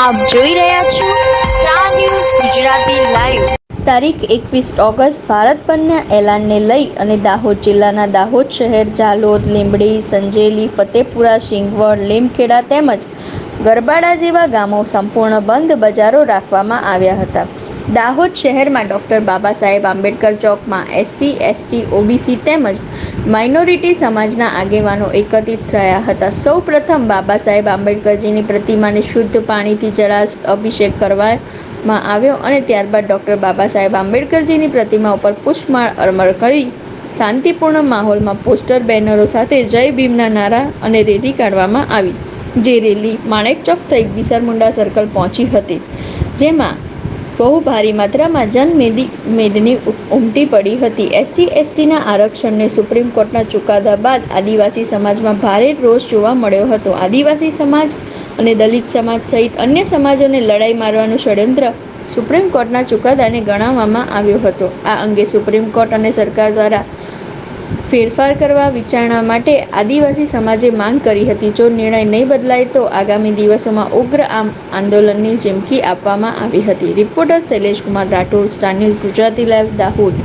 આપ જોઈ રહ્યા છો સ્ટાર ન્યૂઝ ગુજરાતી લાઈવ તારીખ એકવીસ ઓગસ્ટ, ભારત બંધના એલાનને લઈ અને દાહોદ જિલ્લાના દાહોદ શહેર, ઝાલોદ, લીંબડી, સંજેલી, ફતેપુરા, સિંગવડ, લીમખેડા તેમજ ગરબાડા જેવા ગામો સંપૂર્ણ બંધ બજારો રાખવામાં આવ્યા હતા. દાહોદ શહેરમાં ડૉક્ટર બાબા સાહેબ આંબેડકર ચોકમાં એસસી, એસટી, ઓબીસી તેમજ માઇનોરિટી સમાજના આગેવાનો એકત્રિત થયા હતા. સૌ પ્રથમ બાબા સાહેબ આંબેડકરજીની પ્રતિમાને શુદ્ધ પાણીથી જળાશ અભિષેક કરવામાં આવ્યો અને ત્યારબાદ ડૉક્ટર બાબા સાહેબ આંબેડકરજીની પ્રતિમા ઉપર પુષ્પમાળ અર્પણ કરી શાંતિપૂર્ણ માહોલમાં પોસ્ટર, બેનરો સાથે જય ભીમના નારા અને રેલી કાઢવામાં આવી. જે રેલી માણેક ચોક થઈ બિસરમુંડા સર્કલ પહોંચી હતી, જેમાં બહુ ભારી માત્રામાં જનમેદી મેદની ઉમટી પડી હતી. એસસી, એસટીના આરક્ષણને સુપ્રીમ કોર્ટના ચુકાદા બાદ આદિવાસી સમાજમાં ભારે રોષ જોવા મળ્યો હતો. આદિવાસી સમાજ અને દલિત સમાજ સહિત અન્ય સમાજોને લડાઈ મારવાનું ષડયંત્ર સુપ્રીમ કોર્ટના ચુકાદાને ગણાવવામાં આવ્યો હતો. આ અંગે સુપ્રીમ કોર્ટ અને સરકાર દ્વારા ફેરફાર કરવા વિચારણા માટે આદિવાસી સમાજે માંગ કરી હતી. જો નિર્ણય નહીં બદલાય તો આગામી દિવસોમાં ઉગ્ર આમ આંદોલનની ચીમકી આપવામાં આવી હતી. Reporter Shailesh Kumar Rathod, Star News Gujarati live, Dahod.